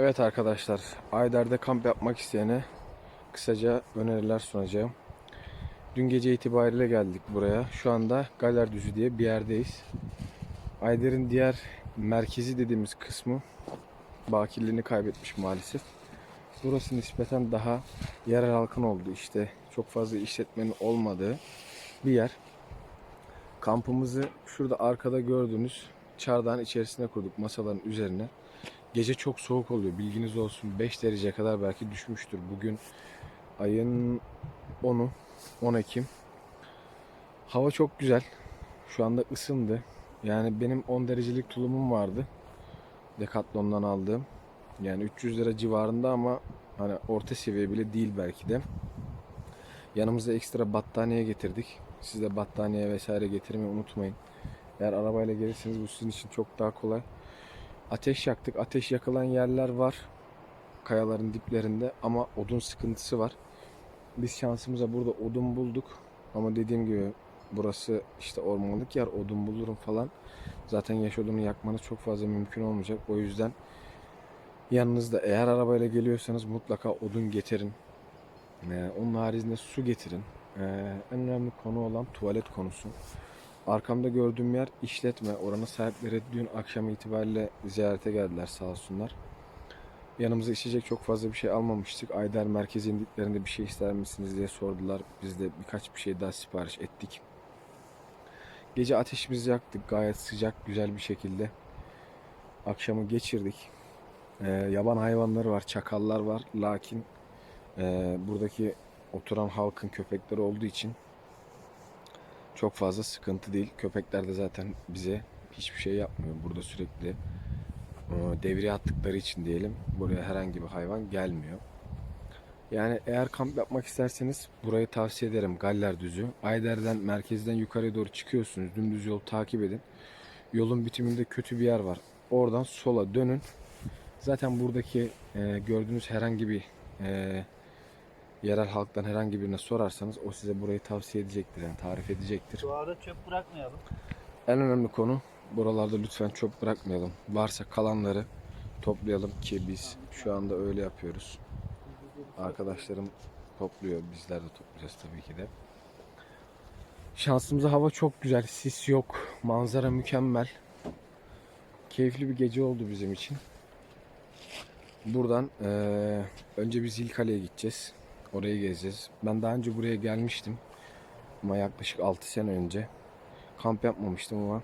Evet arkadaşlar, Ayder'de kamp yapmak isteyene kısaca öneriler sunacağım. Dün gece itibariyle geldik buraya. Şu anda Galerdüzü diye bir yerdeyiz. Ayder'in diğer merkezi dediğimiz kısmı bakirliğini kaybetmiş maalesef. Burası nispeten daha yerel halkın olduğu işte çok fazla işletmenin olmadığı bir yer. Kampımızı şurada arkada gördüğünüz çardağın içerisine kurduk masaların üzerine. Gece çok soğuk oluyor bilginiz olsun 5 derece kadar belki düşmüştür. Bugün ayın 10'u 10 Ekim. Hava çok güzel. Şu anda ısındı. Yani benim 10 derecelik tulumum vardı. Decathlon'dan aldığım. Yani 300 lira civarında ama hani orta seviye bile değil belki de. Yanımıza ekstra battaniye getirdik. Siz de battaniye vesaire getirmeyi unutmayın. Eğer arabayla gelirseniz bu sizin için çok daha kolay. Ateş yaktık. Ateş yakılan yerler var. Kayaların diplerinde ama odun sıkıntısı var. Biz şansımıza burada odun bulduk. Ama dediğim gibi burası işte ormanlık yer. Odun bulurum falan. Zaten yaş odunu yakmanız çok fazla mümkün olmayacak. O yüzden yanınızda eğer arabayla geliyorsanız mutlaka odun getirin. Ee, onun haricinde su getirin. Ee, en önemli konu olan tuvalet konusu. Arkamda gördüğüm yer işletme. Oranın sahipleri dün akşam itibariyle ziyarete geldiler sağ olsunlar. Yanımıza içecek çok fazla bir şey almamıştık. Ayder merkeze indiklerinde bir şey ister misiniz diye sordular. Biz de birkaç bir şey daha sipariş ettik. Gece ateşimizi yaktık gayet sıcak güzel bir şekilde. Akşamı geçirdik. Ee, yaban hayvanları var, çakallar var. Lakin e, buradaki oturan halkın köpekleri olduğu için çok fazla sıkıntı değil. Köpekler de zaten bize hiçbir şey yapmıyor. Burada sürekli e, devriye attıkları için diyelim buraya herhangi bir hayvan gelmiyor. Yani eğer kamp yapmak isterseniz burayı tavsiye ederim. Galler Düzü. Ayder'den merkezden yukarıya doğru çıkıyorsunuz. Dümdüz yol takip edin. Yolun bitiminde kötü bir yer var. Oradan sola dönün. Zaten buradaki e, gördüğünüz herhangi bir e, yerel halktan herhangi birine sorarsanız o size burayı tavsiye edecektir. Yani tarif edecektir. Doğada çöp bırakmayalım. En önemli konu buralarda lütfen çöp bırakmayalım. Varsa kalanları toplayalım ki biz şu anda öyle yapıyoruz. Arkadaşlarım topluyor. Bizler de toplayacağız tabii ki de. Şansımıza hava çok güzel. Sis yok. Manzara mükemmel. Keyifli bir gece oldu bizim için. Buradan eee, önce bir Zilkale'ye gideceğiz. Orayı gezeceğiz. Ben daha önce buraya gelmiştim. Ama yaklaşık 6 sene önce. Kamp yapmamıştım ama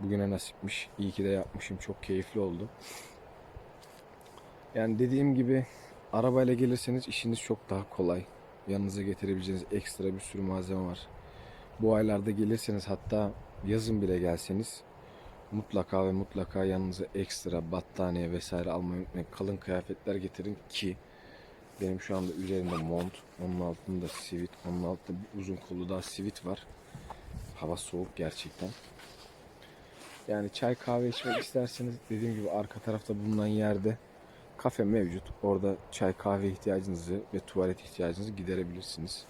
bugüne nasipmiş. İyi ki de yapmışım. Çok keyifli oldu. Yani dediğim gibi arabayla gelirseniz işiniz çok daha kolay. Yanınıza getirebileceğiniz ekstra bir sürü malzeme var. Bu aylarda gelirseniz hatta yazın bile gelseniz mutlaka ve mutlaka yanınıza ekstra battaniye vesaire almayı unutmayın. Kalın kıyafetler getirin ki benim şu anda üzerimde mont, onun altında sivit, onun altında bir uzun kollu daha sivit var. Hava soğuk gerçekten. Yani çay kahve içmek isterseniz dediğim gibi arka tarafta bulunan yerde kafe mevcut. Orada çay kahve ihtiyacınızı ve tuvalet ihtiyacınızı giderebilirsiniz.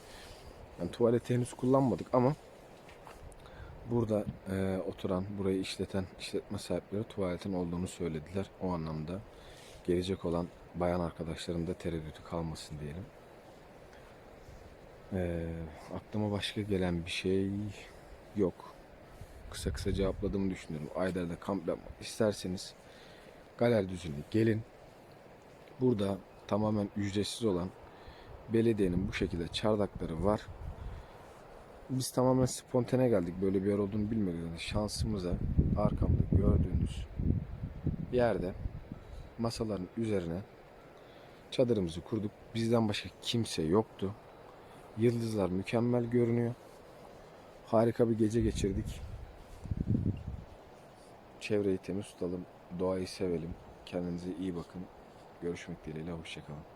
Yani tuvaleti henüz kullanmadık ama burada e, oturan, burayı işleten işletme sahipleri tuvaletin olduğunu söylediler. O anlamda gelecek olan bayan arkadaşların da tereddütü kalmasın diyelim. E, aklıma başka gelen bir şey yok. Kısa kısa cevapladığımı düşünüyorum. Ayder'de kamp yapmak isterseniz Galer Düzü'ne gelin. Burada tamamen ücretsiz olan belediyenin bu şekilde çardakları var. Biz tamamen spontane geldik. Böyle bir yer olduğunu bilmiyorduk. Yani şansımıza arkamda gördüğünüz yerde masaların üzerine çadırımızı kurduk. Bizden başka kimse yoktu. Yıldızlar mükemmel görünüyor. Harika bir gece geçirdik. Çevreyi temiz tutalım, doğayı sevelim. Kendinize iyi bakın. Görüşmek dileğiyle, hoşçakalın.